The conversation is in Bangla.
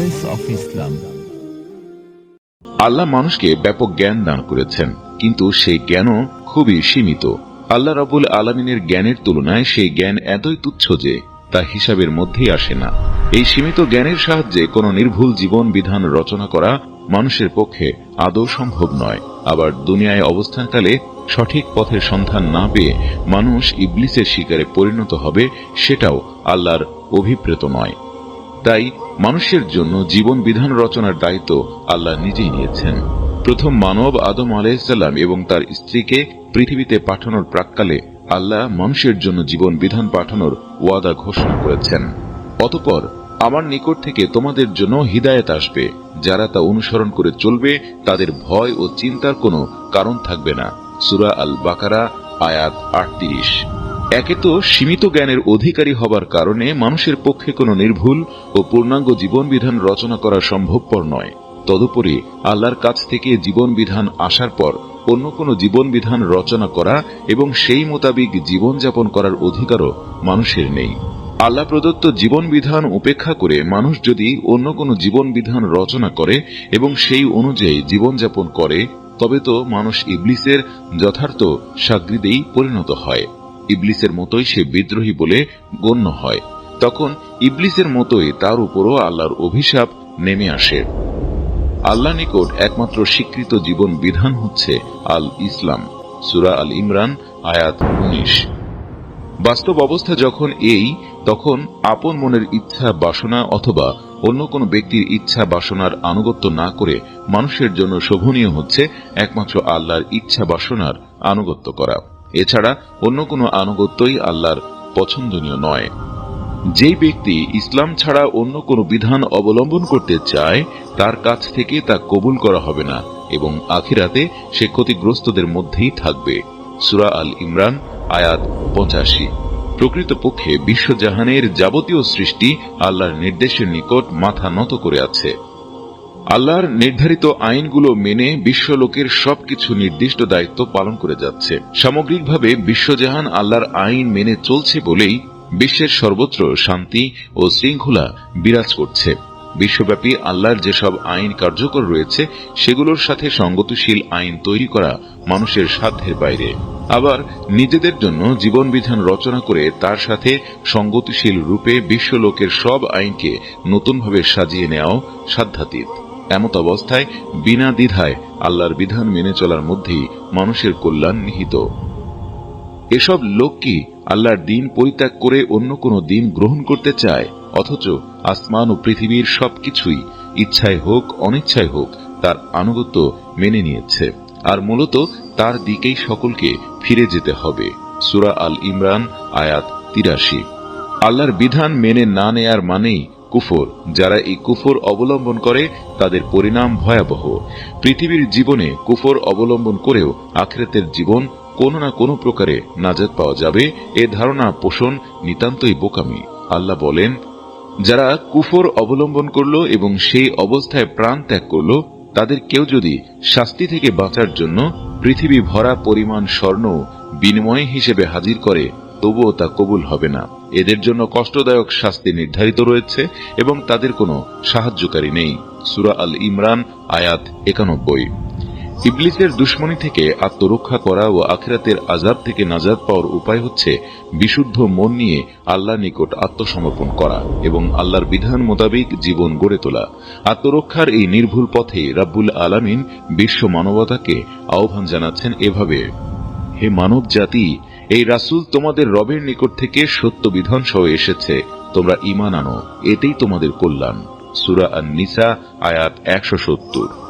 ভয়েস অফ ইসলাম আল্লাহ মানুষকে ব্যাপক জ্ঞান দান করেছেন, কিন্তু সেই জ্ঞানও খুবই সীমিত। আল্লাহ রাবুল আলমিনের জ্ঞানের তুলনায় সেই জ্ঞান এতই তুচ্ছ যে তা হিসাবের মধ্যেই আসে না। এই সীমিত জ্ঞানের সাহায্যে কোনো নির্ভুল জীবন বিধান রচনা করা মানুষের পক্ষে আদৌ সম্ভব নয়। আবার দুনিয়ায় অবস্থানকালে সঠিক পথের সন্ধান না পেয়ে মানুষ ইবলিসের শিকারে পরিণত হবে, সেটাও আল্লাহর অভিপ্রেত নয়। তাই মানুষের জন্য জীবন বিধান রচনার দায়িত্ব আল্লাহ নিজেই নিয়েছেন। প্রথম মানব আদম আলাইসাল্লাম এবং তার স্ত্রীকে পৃথিবীতে পাঠানোর প্রাককালে আল্লাহ মানুষের জন্য জীবন বিধান পাঠানোর ওয়াদা ঘোষণা করেছেন। অতপর আমার নিকট থেকে তোমাদের জন্য হিদায়ত আসবে। যারা তা অনুসরণ করে চলবে, তাদের ভয় ও চিন্তার কোনো কারণ থাকবে না। সুরা আল বাকারা আয়াত আটত্রিশ। একে তো সীমিত জ্ঞানের অধিকারী হবার কারণে মানুষের পক্ষে কোনো নির্ভুল ও পূর্ণাঙ্গ জীবনবিধান রচনা করা সম্ভবপর নয়। তদুপরি আল্লাহর কাছ থেকে জীবনবিধান আসার পর অন্য কোনো জীবনবিধান রচনা করা এবং সেই মোতাবিক জীবনযাপন করার অধিকারও মানুষের নেই। আল্লাহ প্রদত্ত জীবনবিধান উপেক্ষা করে মানুষ যদি অন্য কোনো জীবনবিধান রচনা করে এবং সেই অনুযায়ী জীবনযাপন করে, তবে তো মানুষ ইবলিসের যথার্থ সাগৃদেই পরিণত হয়। ইবলিসের মতোই সে বিদ্রোহী বলে গণ্য হয়। তখন ইবলিসের মতোই তার উপরও আল্লাহর অভিশাপ নেমে আসে। আল্লাহ নিকট একমাত্র স্বীকৃত জীবন বিধান হচ্ছে আল ইসলাম সুরা আল ইমরান আয়াত উনিশ। বাস্তব অবস্থা যখন এই, তখন আপন মনের ইচ্ছা বাসনা অথবা অন্য কোনো ব্যক্তির ইচ্ছা বাসনার আনুগত্য না করে মানুষের জন্য শোভনীয় হচ্ছে একমাত্র আল্লাহর ইচ্ছা বাসনার আনুগত্য করা। এছাড়া অন্য কোনো আনুগত্যই আল্লাহর পছন্দনীয় নয়। যেই ব্যক্তি ইসলাম ছাড়া অন্য কোনো বিধান অবলম্বন করতে চায়, তার কাছ থেকে তা কবুল করা হবে না এবং আখিরাতে সে ক্ষতিগ্রস্তদের মধ্যেই থাকবে। সুরা আল ইমরান, আয়াত পঁচাশি। প্রকৃতপক্ষে বিশ্বজাহানের যাবতীয় সৃষ্টি আল্লাহর নির্দেশের নিকট মাথা নত করে আছে। আল্লাহর নির্ধারিত আইনগুলো মেনে বিশ্বলোকের সবকিছু নির্দিষ্ট দায়িত্ব পালন করে যাচ্ছে। সামগ্রিকভাবে বিশ্বজাহান আল্লাহর আইন মেনে চলছে বলেই বিশ্বের সর্বত্র শান্তি ও শৃঙ্খলা বিরাজ করছে। বিশ্বব্যাপী আল্লাহর যেসব আইন কার্যকর রয়েছে, সেগুলোর সাথে সঙ্গতিশীল আইন তৈরি করা মানুষের সাধ্যের বাইরে। আবার নিজেদের জন্য জীবন বিধান রচনা করে তার সাথে সঙ্গতিশীল রূপে বিশ্বলোকের সব আইনকে নতুনভাবে সাজিয়ে নেওয়াও সাধ্যাতীত। এমত অবস্থায় বিনা দ্বিধায় আল্লাহর বিধান মেনে চলার মধ্যেই মানুষের কল্যাণ নিহিত। এসব লোক কি আল্লাহর দিন পরিত্যাগ করে অন্য কোনো দিন গ্রহণ করতে চায়? অথচ আসমান ও পৃথিবীর সবকিছুই ইচ্ছায় হোক, অনিচ্ছায় হোক, তার আনুগত্য মেনে নিয়েছে। আর মূলত তার দিকেই সকলকে ফিরে যেতে হবে। সুরা আল ইমরান, আয়াত তিরাশি। আল্লাহর বিধান মেনে না নেয়ার মানেই কুফর, যারা এই কুফর অবলম্বন করে, তাদের পরিণাম ভয়াবহ। পৃথিবীর জীবনে কুফর অবলম্বন করেও আখেরাতের জীবন কোনো না কোনো প্রকারে নাজাত পাওয়া যাবে, এ ধারণা পোষণ নিতান্তই বোকামি। আল্লাহ বলেন, যারা কুফর অবলম্বন করল এবং সেই অবস্থায় প্রাণ ত্যাগ করল, তাদের কেউ যদি শাস্তি থেকে বাঁচার জন্য পৃথিবী ভরা পরিমাণ স্বর্ণ বিনিময় হিসেবে হাজির করে তবুও তা কবুল হবে না। এদের জন্য কষ্টদায়ক শাস্তি নির্ধারিত রয়েছে এবং তাদের কোনো সাহায্যকারী নেই। সুরা আল ইমরান, আয়াত একানব্বই। ইবলিসের দুশ্মনী থেকে আত্মরক্ষা করা ও আখিরাতের আজাব থেকে নাজাদ পাওয়ার উপায় হচ্ছে বিশুদ্ধ মন নিয়ে আল্লাহ নিকট আত্মসমর্পণ করা এবং আল্লাহর বিধান মোতাবেক জীবন গড়ে তোলা। আত্মরক্ষার এই নির্ভুল পথে রাব্বুল আলামিন বিশ্ব মানবতাকে আহ্বান জানাচ্ছেন এভাবে, হে মানব জাতি এই রাসুল তোমাদের রবের নিকট থেকে সত্য বিধান সহ এসেছে। তোমরা ইমান আনো, এতেই তোমাদের কল্যাণ। সুরা আন নিসা আয়াত একশো সত্তর।